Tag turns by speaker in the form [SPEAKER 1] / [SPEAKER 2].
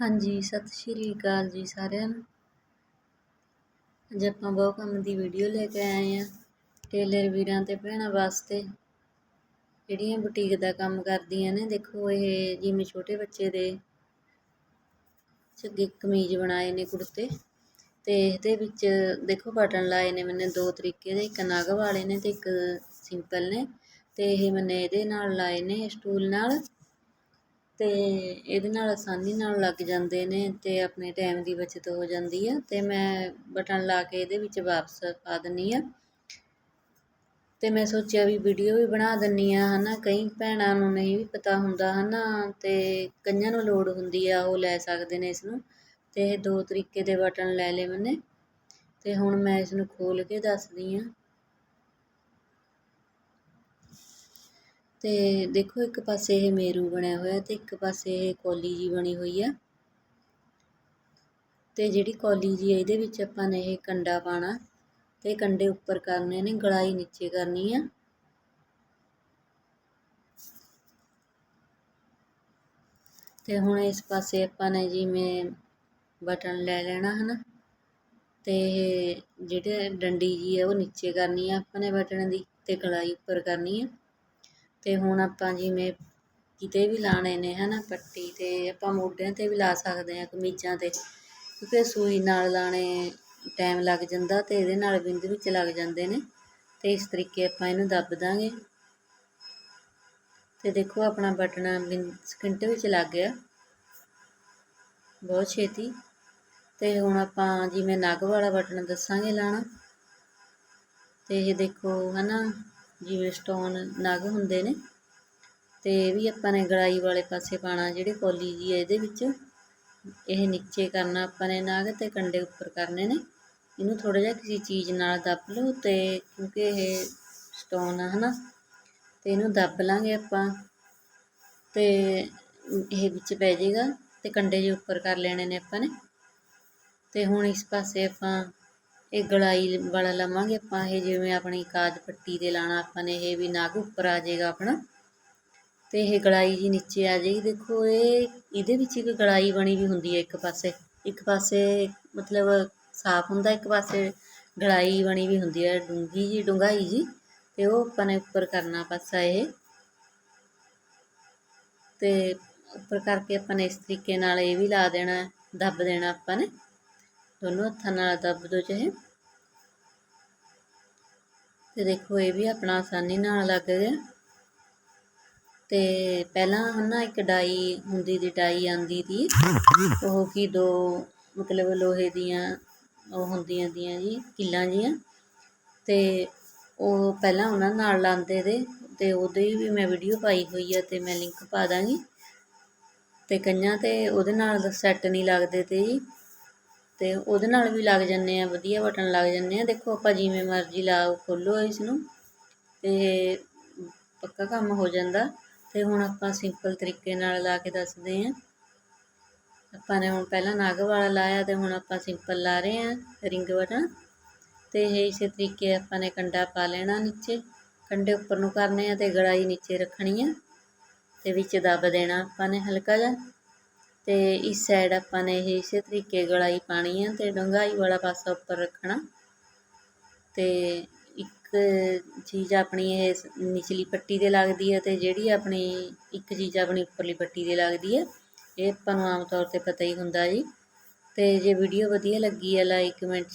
[SPEAKER 1] ਹਾਂਜੀ, ਸਤਿ ਸ਼੍ਰੀ ਅਕਾਲ ਜੀ ਸਾਰਿਆਂ ਨੂੰ। ਅੱਜ ਆਪਾਂ ਬਹੁਤ ਕੰਮ ਦੀ ਵੀਡੀਓ ਲੈ ਕੇ ਆਏ ਆ ਟੇਲਰ ਵੀਰਾਂ ਤੇ ਭੈਣਾਂ ਵਾਸਤੇ। ਜਿਹੜੀਆਂ ਬੁਟੀਕ ਦਾ ਕੰਮ ਕਰਦੀਆਂ ਨੇ, ਦੇਖੋ ਇਹ ਜਿਵੇਂ ਛੋਟੇ ਬੱਚੇ ਦੇ ਝੱਗੇ ਕਮੀਜ਼ ਬਣਾਏ ਨੇ ਕੁੜਤੇ। ਤੇ ਇਹਦੇ ਵਿੱਚ ਦੇਖੋ ਬਟਨ ਲਾਏ ਨੇ ਮੈਨੇ ਦੋ ਤਰੀਕੇ ਦੇ, ਇੱਕ ਨਗ ਵਾਲੇ ਨੇ ਤੇ ਇੱਕ ਸਿੰਪਲ ਨੇ। ਤੇ ਇਹ ਮੈਨੇ ਇਹਦੇ ਨਾਲ ਲਾਏ ਨੇ ਸਟੂਲ ਨਾਲ। ਤੇ ਇਹਦੇ ਨਾਲ ਆਸਾਨੀ ਨਾਲ ਲੱਗ ਜਾਂਦੇ ਨੇ ਅਤੇ ਆਪਣੇ ਟਾਈਮ ਦੀ ਬੱਚਤ ਹੋ ਜਾਂਦੀ ਆ ਅਤੇ ਮੈਂ ਬਟਨ ਲਾ ਕੇ ਇਹਦੇ ਵਿੱਚ ਵਾਪਸ ਪਾ ਦਿੰਦੀ ਹਾਂ ਅਤੇ ਮੈਂ ਸੋਚਿਆ ਵੀ ਵੀਡੀਓ ਵੀ ਬਣਾ ਦਿੰਦੀ ਹਾਂ ਹੈ ਨਾ ਕਈ ਭੈਣਾਂ ਨੂੰ ਨਹੀਂ ਵੀ ਪਤਾ ਹੁੰਦਾ ਹੈ ਨਾ ਅਤੇ ਕਈਆਂ ਨੂੰ ਲੋੜ ਹੁੰਦੀ ਆ ਉਹ ਲੈ ਸਕਦੇ ਨੇ ਇਸ ਨੂੰ। ਤੇ ਇਹ ਦੋ ਤਰੀਕੇ ਦੇ ਬਟਨ ਲੈ ਲਏ ਮੈਨੇ। ਅਤੇ ਹੁਣ ਮੈਂ ਇਸ ਨੂੰ ਖੋਲ ਕੇ ਦੱਸਦੀ ਹਾਂ ਤੇ ਦੇਖੋ ਇੱਕ ਪਾਸੇ ਇਹ ਮੇਰੂ ਬਣਿਆ ਹੋਇਆ ਤੇ ਇੱਕ ਪਾਸੇ ਇਹ ਕੋਲੀ ਜੀ ਬਣੀ ਹੋਈ ਆ। ਤੇ ਜਿਹੜੀ ਕੋਲੀ ਜੀ ਇਹਦੇ ਵਿੱਚ ਆਪਾਂ ਨੇ ਇਹ ਕੰਡਾ ਪਾਣਾ ਤੇ ਕੰਡੇ ਉੱਪਰ ਕਰਨੇ ਨੇ ਗਲਾਈ ਨੀਚੇ ਕਰਨੀ ਆ। ਤੇ ਹੁਣ ਇਸ ਪਾਸੇ ਆਪਾਂ ਨੇ ਜਿਵੇਂ ਬਟਨ ਲੈ ਲੈਣਾ ਹਨਾ, ਤੇ ਜਿਹੜੇ ਡੰਡੀ ਜੀ ਆ, ਉਹ ਨੀਚੇ ਕਰਨੀ ਆ ਆਪਾਂ ਨੇ ਬਟਨ ਦੀ ਤੇ ਗਲਾਈ ਉੱਪਰ ਕਰਨੀ ਆ। ਅਤੇ ਹੁਣ ਆਪਾਂ ਜਿਵੇਂ ਕਿਤੇ ਵੀ ਲਾਣੇ ਨੇ ਹੈ ਨਾ ਪੱਟੀ ਤੇ ਆਪਾਂ ਮੋਢਿਆਂ ਤੇ ਵੀ ਲਾ ਸਕਦੇ ਹਾਂ ਕਮੀਜ਼ਾਂ ਤੇ, ਕਿਉਂਕਿ ਸੂਈ ਨਾਲ ਲਾਣੇ ਟਾਈਮ ਲੱਗ ਜਾਂਦਾ ਅਤੇ ਇਹਦੇ ਨਾਲ ਬਿੰਦ ਵਿੱਚ ਲੱਗ ਜਾਂਦੇ ਨੇ ਅਤੇ ਇਸ ਤਰੀਕੇ ਆਪਾਂ ਇਹਨੂੰ ਦੱਬ ਦਾਂਗੇ। ਅਤੇ ਦੇਖੋ ਆਪਣਾ ਬਟਨ ਬਿੰ ਸਕਿੰਟ ਵਿੱਚ ਲੱਗ ਗਿਆ। ਬਹੁਤ ਛੇਤੀ। ਅਤੇ ਹੁਣ ਆਪਾਂ ਜਿਵੇਂ ਨਗ ਵਾਲਾ ਬਟਨ ਦੱਸਾਂਗੇ ਲਾਣਾ ਅਤੇ ਇਹ ਦੇਖੋ ਨਾ ਜਿਵੇਂ ਸਟੋਨ ਨਗ ਹੁੰਦੇ ਨੇ, ਤੇ ਇਹ ਵੀ ਆਪਾਂ ਨੇ ਗੜਾਈ ਵਾਲੇ ਪਾਸੇ ਪਾਣਾ ਜਿਹੜੇ ਕੋਲੀ ਜੀ ਹੈ ਇਹਦੇ ਵਿੱਚ। ਇਹ ਨੀਚੇ ਕਰਨਾ ਆਪਾਂ ਨੇ ਨਗ ਤੇ ਕੰਡੇ ਉੱਪਰ ਕਰਨੇ ਨੇ। ਇਹਨੂੰ ਥੋੜਾ ਜਿਹਾ ਕਿਸੇ ਚੀਜ਼ ਨਾਲ ਦੱਬ ਲਓ ਤੇ ਕਿਉਂਕਿ ਇਹ ਸਟੋਨ ਆ, ਹਨਾ। ਤੇ ਇਹਨੂੰ ਦੱਬ ਲਾਂਗੇ ਆਪਾਂ ਤੇ ਇਹ ਵਿੱਚ ਪੈ ਜਾਏਗਾ ਤੇ ਕੰਡੇ ਜੇ ਉੱਪਰ ਕਰ ਲੈਣੇ ਨੇ ਆਪਾਂ ਨੇ। ਤੇ ਹੁਣ ਇਸ ਪਾਸੇ ਆਪਾਂ ਇਹ ਗਲਾਈ ਵਾਲਾ ਲਵਾਂਗੇ ਆਪਾਂ, ਇਹ ਜਿਵੇਂ ਆਪਣੀ ਕਾਜ ਪੱਟੀ ਤੇ ਲਾਣਾ ਆਪਾਂ ਨੇ, ਇਹ ਵੀ ਨਾਗ ਉੱਪਰ ਆ ਜਾਏਗਾ ਆਪਣਾ। ਤੇ ਇਹ ਗਲਾਈ ਜੀ ਨੀਚੇ ਆ ਜਾਏਗੀ। ਦੇਖੋ, ਇਹ ਇਹਦੇ ਵਿੱਚ ਇੱਕ ਗਲਾਈ ਬਣੀ ਵੀ ਹੁੰਦੀ ਹੈ ਇੱਕ ਪਾਸੇ। ਇੱਕ ਪਾਸੇ ਮਤਲਬ ਸਾਫ਼ ਹੁੰਦਾ, ਇੱਕ ਪਾਸੇ ਗਲਾਈ ਬਣੀ ਵੀ ਹੁੰਦੀ ਹੈ। ਡੂੰਗੀ ਜੀ, ਡੂੰਘਾਈ ਜੀ, ਤੇ ਉਹ ਆਪਾਂ ਨੇ ਉੱਪਰ ਕਰਨਾ ਪਾਸਾ ਇਹ। ਤੇ ਉੱਪਰ ਕਰਕੇ ਆਪਾਂ ਨੇ ਇਸ ਤਰੀਕੇ ਨਾਲ ਇਹ ਵੀ ਲਾ ਦੇਣਾ, ਦੱਬ ਦੇਣਾ ਆਪਾਂ ਨੇ। ਦੋਨੋਂ ਹੱਥਾਂ ਨਾਲ ਦੱਬ ਦੋ ਚਾਹੇ। ਤੇ ਦੇਖੋ, ਇਹ ਵੀ ਆਪਣਾ ਆਸਾਨੀ ਨਾਲ ਲੱਗ ਗਿਆ। ਤੇ ਪਹਿਲਾਂ ਹਨਾ, ਇੱਕ ਡਾਈ ਹੁੰਦੀ ਦੀ, ਡਾਈ ਆਂਦੀ ਦੀ। ਉਹ ਕੀ ਦੋ, ਮਤਲਬ ਲੋਹੇ ਦੀਆਂ, ਉਹ ਹੁੰਦੀਆਂ ਦੀਆਂ ਜੀ, ਕਿੱਲਾਂ ਜੀਆਂ। ਤੇ ਉਹ ਪਹਿਲਾਂ ਉਹਨਾਂ ਨਾਲ ਲਾਉਂਦੇ ਦੇ ਤੇ ਉਹਦੀ ਵੀ ਮੈਂ ਵੀਡੀਓ ਪਾਈ ਹੋਈ ਆ, ਤੇ ਮੈਂ ਲਿੰਕ ਪਾ ਦਾਂਗੀ। ਤੇ ਕਈਆਂ ਤੇ ਉਹਦੇ ਨਾਲ ਸੈੱਟ ਨਹੀਂ ਲੱਗਦੇ ਤੇ ਜੀ। ਅਤੇ ਉਹਦੇ ਨਾਲ ਵੀ ਲੱਗ ਜਾਂਦੇ ਆ, ਵਧੀਆ ਬਟਨ ਲੱਗ ਜਾਂਦੇ ਆ। ਦੇਖੋ ਆਪਾਂ ਜਿਵੇਂ ਮਰਜ਼ੀ ਲਾਓ ਖੋਲੋ ਇਸ ਨੂੰ ਤੇ ਪੱਕਾ ਕੰਮ ਹੋ ਜਾਂਦਾ। ਅਤੇ ਹੁਣ ਆਪਾਂ ਸਿੰਪਲ ਤਰੀਕੇ ਨਾਲ ਲਾ ਕੇ ਦੱਸਦੇ ਹਾਂ ਆਪਾਂ ਨੇ ਹੁਣ ਪਹਿਲਾਂ ਨਾਗ ਵਾਲਾ ਲਾਇਆ ਤੇ ਹੁਣ ਆਪਾਂ ਸਿੰਪਲ ਲਾ ਰਹੇ ਹਾਂ ਰਿੰਗ ਬਟਨ ਤੇ ਇਹ ਇਸੇ ਤਰੀਕੇ ਆਪਾਂ ਨੇ ਕੰਡਾ ਪਾ ਲੈਣਾ ਨੀਚੇ। ਕੰਡੇ ਉੱਪਰ ਨੂੰ ਕਰਨੇ ਆ ਤੇ ਗੜਾਈ ਨੀਚੇ ਰੱਖਣੀ ਆ। ਤੇ ਵਿੱਚ ਦੱਬ ਦੇਣਾ ਆਪਾਂ ਨੇ ਹਲਕਾ ਜਿਹਾ। ਅਤੇ ਇਸ ਸਾਈਡ ਆਪਾਂ ਨੇ ਇਹ ਇਸੇ ਤਰੀਕੇ ਗਲਾਈ ਪਾਣੀ ਆ ਅਤੇ ਡੰਗਾਈ ਵਾਲਾ ਪਾਸਾ ਉੱਪਰ ਰੱਖਣਾ। ਅਤੇ ਇੱਕ ਚੀਜ਼ ਆਪਣੀ ਇਹ ਨਿਚਲੀ ਪੱਟੀ ਤੇ ਲੱਗਦੀ ਹੈ ਅਤੇ ਜਿਹੜੀ ਆਪਣੀ ਇੱਕ ਚੀਜ਼ ਆਪਣੀ ਉੱਪਰਲੀ ਪੱਟੀ ਤੇ ਲੱਗਦੀ ਹੈ ਇਹ ਆਪਾਂ ਨੂੰ ਆਮ ਤੌਰ ਤੇ ਪਤਾ ਹੀ ਹੁੰਦਾ ਜੀ। ਅਤੇ ਜੇ ਵੀਡੀਓ ਵਧੀਆ ਲੱਗੀ ਹੈ ਲਾਈਕ ਕਮੈਂਟ